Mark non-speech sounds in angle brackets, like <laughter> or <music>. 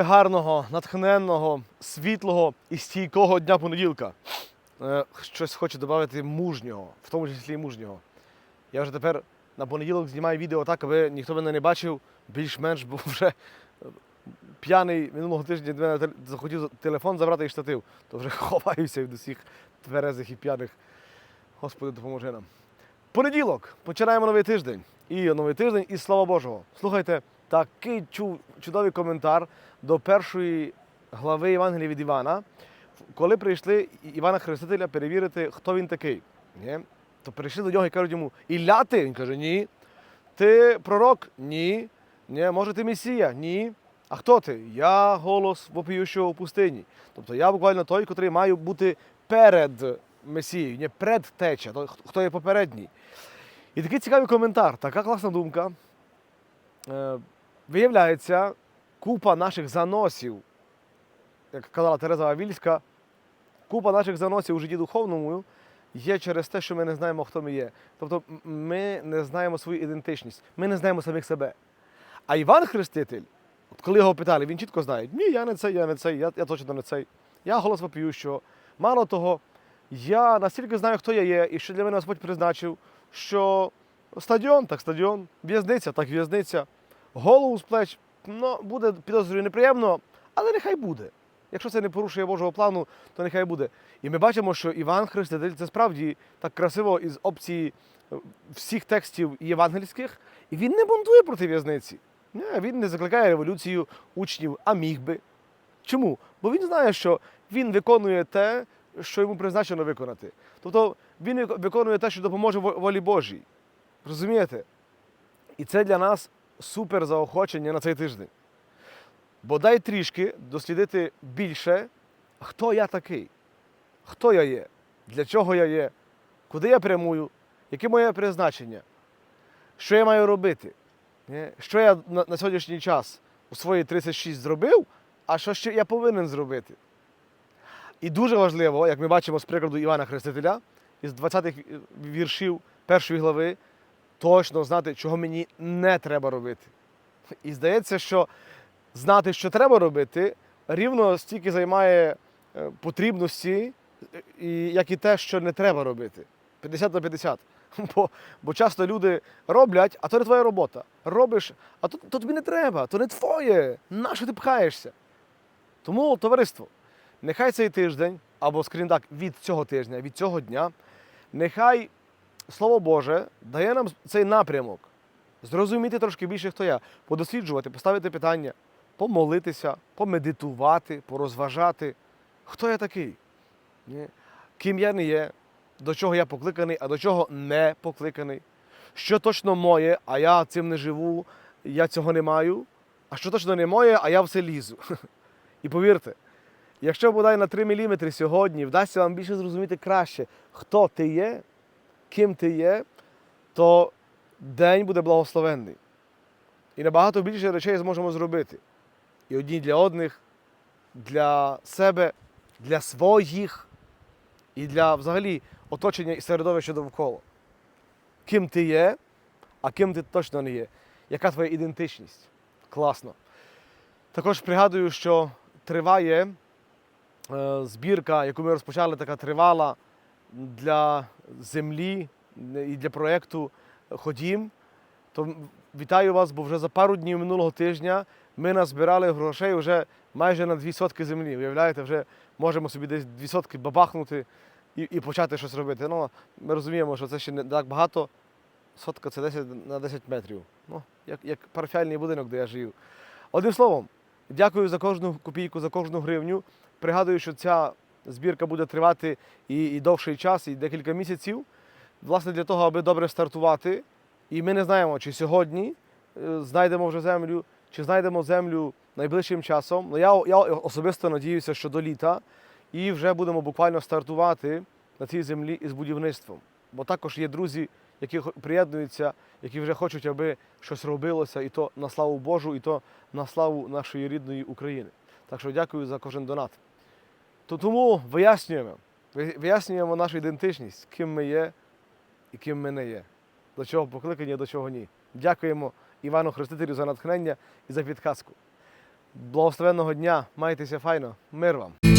гарного, натхненного, світлого і стійкого дня понеділка. Е, Щось хочу додати мужнього, в тому числі і мужнього. Я вже тепер на понеділок знімаю відео так, аби ніхто мене не бачив, більш-менш, бо вже е, п'яний минулого тижня мене захотів телефон забрати і штатив, то вже <laughs> ховаюся від усіх тверезих і п'яних. Господи, допоможи нам. Понеділок. Починаємо новий тиждень. І новий тиждень, і слава Божого. Слухайте, такий чу- чудовий коментар до першої глави Євангелія від Івана, коли прийшли Івана Хрестителя перевірити, хто він такий. Ні? То прийшли до нього і кажуть йому: Ілля ти? Він каже, ні. Ти пророк? Ні. Ні. Може, ти Месія? Ні. А хто ти? Я голос вопіющого у пустині. Тобто я буквально той, котрий маю бути перед Месією, не предтеча, хто є попередній. І такий цікавий коментар, така класна думка. Е, виявляється, купа наших заносів, як казала Тереза Авільська, купа наших заносів у житті духовному є через те, що ми не знаємо, хто ми є. Тобто ми не знаємо свою ідентичність, ми не знаємо самих себе. А Іван Хреститель, от коли його питали, він чітко знає, ні, я не цей, я не цей, я, я точно не цей. Я голос вопіющого. Мало того, я настільки знаю, хто я є, і що для мене Господь призначив, що стадіон, так стадіон, в'язниця, так в'язниця, голову з плеч, ну, буде підозрюю неприємно, але нехай буде. Якщо це не порушує Божого плану, то нехай буде. І ми бачимо, що Іван Хреститель це справді так красиво із опції е, всіх текстів євангельських, і він не бунтує проти в'язниці. Він не закликає революцію учнів, а міг би. Чому? Бо він знає, що він виконує те, що йому призначено виконати. Тобто він виконує те, що допоможе волі Божій. Розумієте? І це для нас супер заохочення на цей тиждень. Бодай трішки дослідити більше, хто я такий, хто я є, для чого я є, куди я прямую, яке моє призначення, що я маю робити, що я на сьогоднішній час у свої 36 зробив, а що ще я повинен зробити. І дуже важливо, як ми бачимо з прикладу Івана Хрестителя, із 20-х віршів першої глави, точно знати, чого мені не треба робити. І здається, що знати, що треба робити, рівно стільки займає е, потрібності, як і те, що не треба робити. 50 на 50. Бо, бо часто люди роблять, а то не твоя робота. Робиш, а то, то тобі не треба, то не твоє. Нащо ти пхаєшся? Тому, товариство, нехай цей тиждень, або, скажімо так, від цього тижня, від цього дня, нехай Слово Боже дає нам цей напрямок, зрозуміти трошки більше, хто я, подосліджувати, поставити питання, помолитися, помедитувати, порозважати, хто я такий, ким я не є, до чого я покликаний, а до чого не покликаний, що точно моє, а я цим не живу, я цього не маю, а що точно не моє, а я все лізу. <laughs> І повірте, якщо бодай на 3 мм сьогодні вдасться вам більше зрозуміти краще, хто ти є, ким ти є, то день буде благословенний. І набагато більше речей зможемо зробити. І одні для одних, для себе, для своїх і для взагалі оточення і середовища довкола. Ким ти є, а ким ти точно не є. Яка твоя ідентичність? Класно. Також пригадую, що триває збірка, яку ми розпочали, така тривала для землі і для проєкту Ходім. То вітаю вас, бо вже за пару днів минулого тижня ми назбирали грошей вже майже на дві сотки землі. Уявляєте, вже можемо собі десь дві сотки бабахнути і, і почати щось робити. Ну, ми розуміємо, що це ще не так багато. Сотка це 10 на 10 метрів. Ну, як, як парафіальний будинок, де я живу. Одним словом, дякую за кожну копійку, за кожну гривню. Пригадую, що ця збірка буде тривати і, і довший час, і декілька місяців. Власне, для того, аби добре стартувати. І ми не знаємо, чи сьогодні е, знайдемо вже землю, чи знайдемо землю найближчим часом. Ну, я, я особисто надіюся, що до літа, і вже будемо буквально стартувати на цій землі із будівництвом. Бо також є друзі, які приєднуються, які вже хочуть, аби щось робилося, і то на славу Божу, і то на славу нашої рідної України. Так що дякую за кожен донат. То тому вияснюємо, вияснюємо нашу ідентичність, ким ми є і ким ми не є, до чого покликані, до чого ні. Дякуємо Івану Хрестителю за натхнення і за підказку. Благословенного дня, майтеся файно, мир вам.